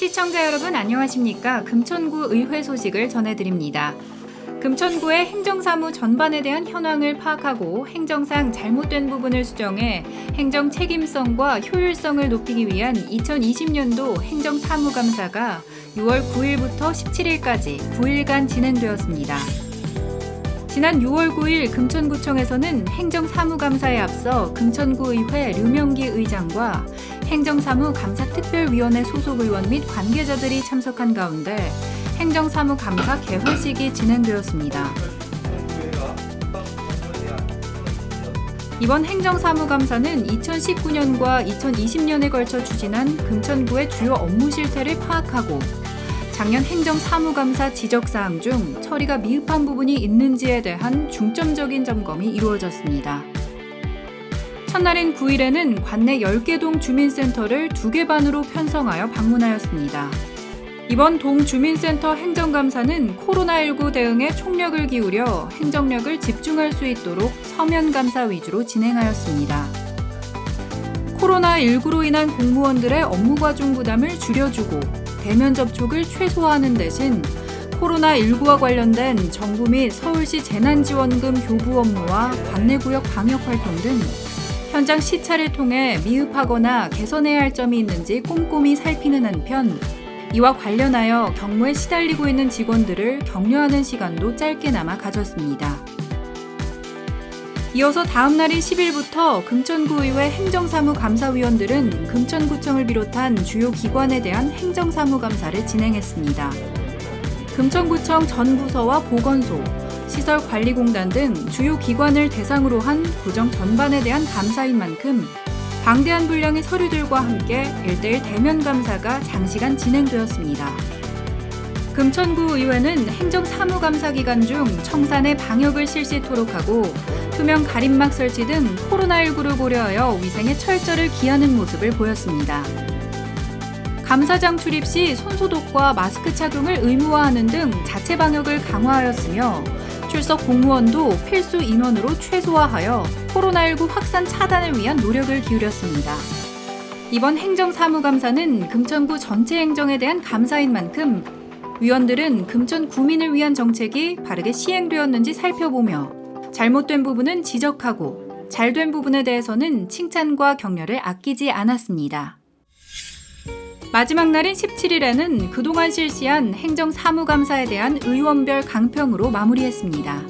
시청자 여러분 안녕하십니까? 금천구 의회 소식을 전해드립니다. 금천구의 행정사무 전반에 대한 현황을 파악하고 행정상 잘못된 부분을 수정해 행정 책임성과 효율성을 높이기 위한 2020년도 행정사무감사가 6월 9일부터 17일까지 9일간 진행되었습니다. 지난 6월 9일 금천구청에서는 행정사무감사에 앞서 금천구의회 류명기 의장과 행정사무 감사특별위원회 소속 의원 및 관계자들이 참석한 가운데 행정사무 감사 개회식이 진행되었습니다. 이번 행정사무감사는 2019년과 2020년에 걸쳐 추진한 금천구의 주요 업무 실태를 파악하고 작년 행정 사무감사 지적사항 중 처리가 미흡한 부분이 있는지에 대한 중점적인 점검이 이루어졌습니다. 첫날인 9일에는 관내 10개 동 주민센터를 2개 반으로 편성하여 방문하였습니다. 이번 동 주민센터 행정감사는 코로나19 대응에 총력을 기울여 행정력을 집중할 수 있도록 서면 감사 위주로 진행하였습니다. 코로나19로 인한 공무원들의 업무 과중 부담을 줄여주고 대면 접촉을 최소화하는 대신 코로나19와 관련된 정부 및 서울시 재난지원금 교부 업무와 관내 구역 방역 활동 등 현장 시찰을 통해 미흡하거나 개선해야 할 점이 있는지 꼼꼼히 살피는 한편 이와 관련하여 경무에 시달리고 있는 직원들을 격려하는 시간도 짧게나마 가졌습니다. 이어서 다음 날인 10일부터 금천구의회 행정사무 감사위원들은 금천구청을 비롯한 주요 기관에 대한 행정사무 감사를 진행했습니다. 금천구청 전 부서와 보건소, 시설관리공단 등 주요 기관을 대상으로 한 구정 전반에 대한 감사인 만큼 방대한 분량의 서류들과 함께 1대1 대면 감사가 장시간 진행되었습니다. 금천구 의회는 행정 사무감사 기간 중 청산의 방역을 실시 토록 하고 투명 가림막 설치 등 코로나19를 고려하여 위생에 철저를 기하는 모습을 보였습니다. 감사장 출입 시 손소독과 마스크 착용을 의무화하는 등 자체 방역을 강화하였으며 출석 공무원도 필수 인원으로 최소화하여 코로나19 확산 차단을 위한 노력을 기울였습니다. 이번 행정사무감사는 금천구 전체 행정에 대한 감사인 만큼 위원들은 금천 구민을 위한 정책이 바르게 시행되었는지 살펴보며 잘못된 부분은 지적하고 잘된 부분에 대해서는 칭찬과 격려를 아끼지 않았습니다. 마지막 날인 17일에는 그동안 실시한 행정사무감사에 대한 의원별 강평으로 마무리했습니다.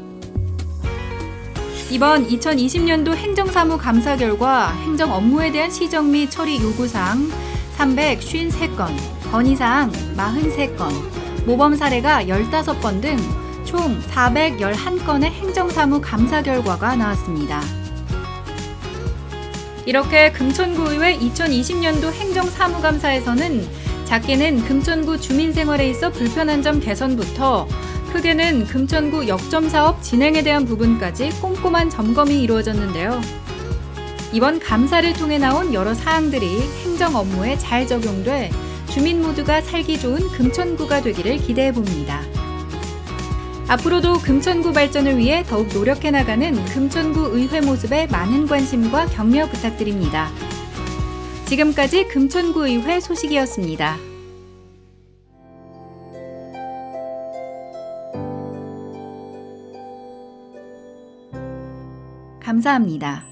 이번 2020년도 행정사무 감사 결과 행정 업무에 대한 시정 및 처리 요구사항 353건, 건의사항 43건, 모범 사례가 15건 등 총 411건의 행정사무 감사 결과가 나왔습니다. 이렇게 금천구의회 2020년도 행정사무감사에서는 작게는 금천구 주민 생활에 있어 불편한 점 개선부터 크게는 금천구 역점 사업 진행에 대한 부분까지 꼼꼼한 점검이 이루어졌는데요. 이번 감사를 통해 나온 여러 사항들이 행정 업무에 잘 적용돼 주민 모두가 살기 좋은 금천구가 되기를 기대해 봅니다. 앞으로도 금천구 발전을 위해 더욱 노력해 나가는 금천구 의회 모습에 많은 관심과 격려 부탁드립니다. 지금까지 금천구 의회 소식이었습니다. 감사합니다.